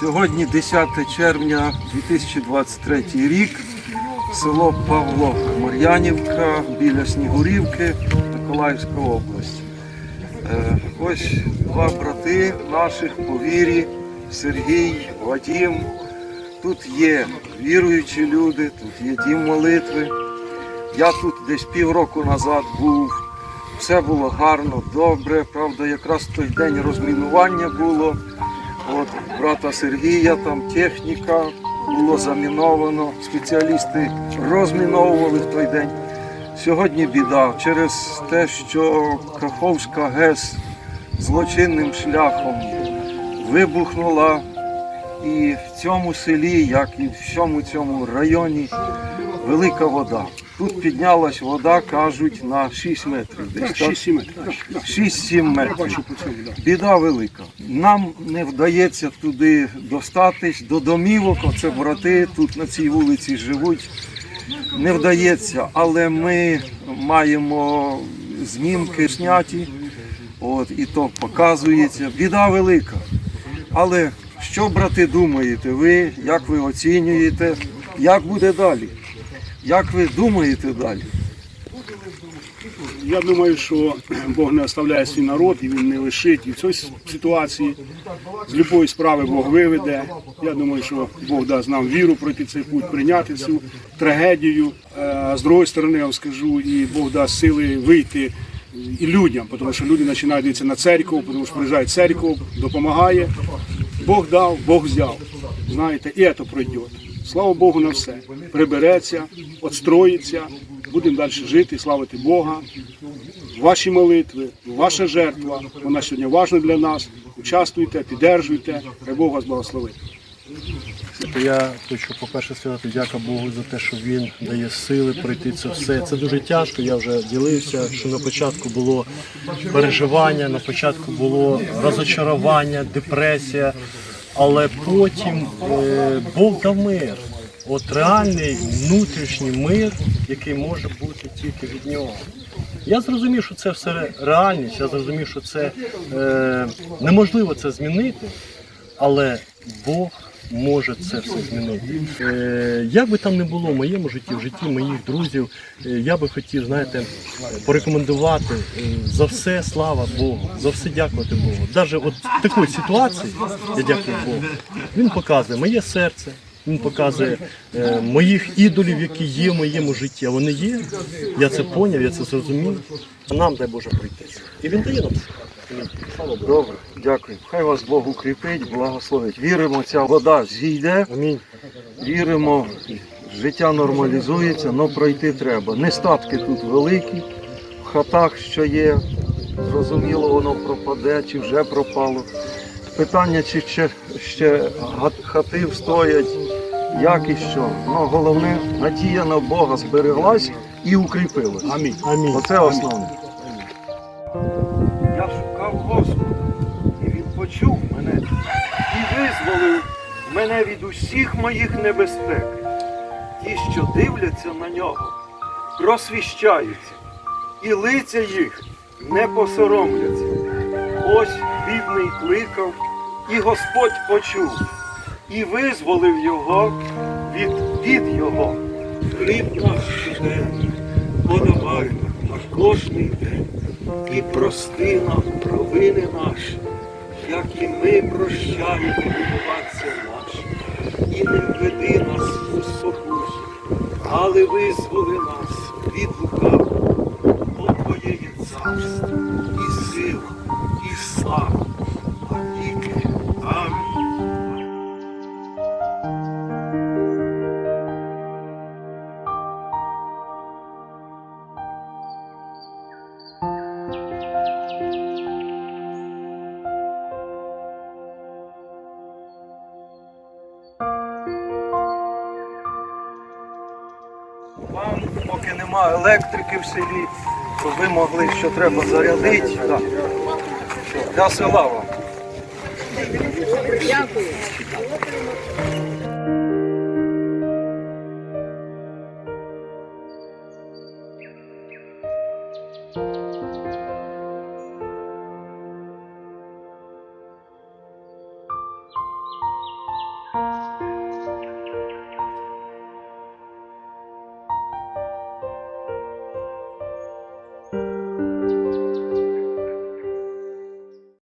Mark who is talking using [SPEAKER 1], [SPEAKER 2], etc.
[SPEAKER 1] Сьогодні 10 червня 2023 рік. Село Павло Мар'янівка біля Снігурівки, Миколаївська область. Е, Ось два брати наших по вірі, Сергій, Вадім. Тут є віруючі люди, тут є дім молитви. Я тут десь півроку назад був. Все було гарно, добре. Правда, якраз той день розмінування було. От брата Сергія, там техніка було заміновано. Спеціалісти розміновували в той день. Сьогодні біда через те, що Каховська ГЕС злочинним шляхом вибухнула. І в цьому селі, як і в всьому цьому районі, велика вода. Тут піднялась вода, кажуть, на 6 метрів. Десь так?
[SPEAKER 2] 6-7 метрів.
[SPEAKER 1] 6-7 метрів. Біда велика. Нам не вдається туди достатись до домівок. Оце брати тут на цій вулиці живуть. Не вдається, але ми маємо знімки зняті, от, і то показується. Біда велика. Але що, брати, думаєте ви, як ви оцінюєте, як буде далі? Як ви думаєте далі?
[SPEAKER 2] Я думаю, що Бог не оставляє свій народ і він не лишить. І в цій ситуації з любої справи Бог виведе. Я думаю, що Бог дасть нам віру пройти цей путь, прийняти цю трагедію. Е, А з другої сторони, я вам скажу, і Бог дасть сили вийти і людям, тому що люди починають дивитися на церкву, тому що приїжджає церква, допомагає. Бог дав, Бог взяв. Знаєте, і це пройде. Слава Богу на все. Прибереться, отстроїться, будемо далі жити, славити Бога. Ваші молитви, ваша жертва, вона сьогодні важна для нас. Участвуйте, піддержуйте, хай Бог вас благословить.
[SPEAKER 3] Я хочу, по-перше, сказати дяка Богу за те, що він дає сили пройти це все. Це дуже тяжко. Я вже ділився, що на початку було переживання, на початку було розочарування, депресія, але потім е, Бог дав мир. От реальний внутрішній мир, який може бути тільки від нього. Я зрозумів, що це все реальність, я зрозумів, що це е, неможливо це змінити, але Бог може це все змінити. Е, як би там не було в моєму житті, в житті моїх друзів, е, я би хотів, знаєте, порекомендувати е, за все слава Богу, за все дякувати Богу. Навіть от в такій ситуації, я дякую Богу, він показує моє серце. Він показує е, моїх ідолів, які є в моєму житті. А вони є. Я це поняв, я це зрозумів. А нам дай Боже пройти. І він дає нам
[SPEAKER 1] Добре, дякую. Хай вас Бог укріпить, благословить. Віримо, ця вода зійде.
[SPEAKER 3] Амінь.
[SPEAKER 1] Віримо, життя нормалізується, але пройти треба. Нестатки тут великі, в хатах, що є, зрозуміло, воно пропаде чи вже пропало. Питання, чи ще, ще хати встоять, як і що. Ну, головне, надія на Бога збереглась і укріпилась.
[SPEAKER 2] Амінь.
[SPEAKER 3] Амінь.
[SPEAKER 1] Оце основне. Шукав Господа, і Він почув мене і визволив мене від усіх моїх небезпек. Ті, що дивляться на нього, просвіщаються, і лиця їх не посоромляться. Ось бідний кликав, і Господь почув, і визволив його від від його. Хліб наш щоденний, подавай нам на кожний день, і прости нам провини наші, як і ми прощаємо винуватцям нашим. І не введи нас у спокусу, але визволи нас від нема електрики в селі, щоб ви могли, що треба зарядити. Да. Для села вам.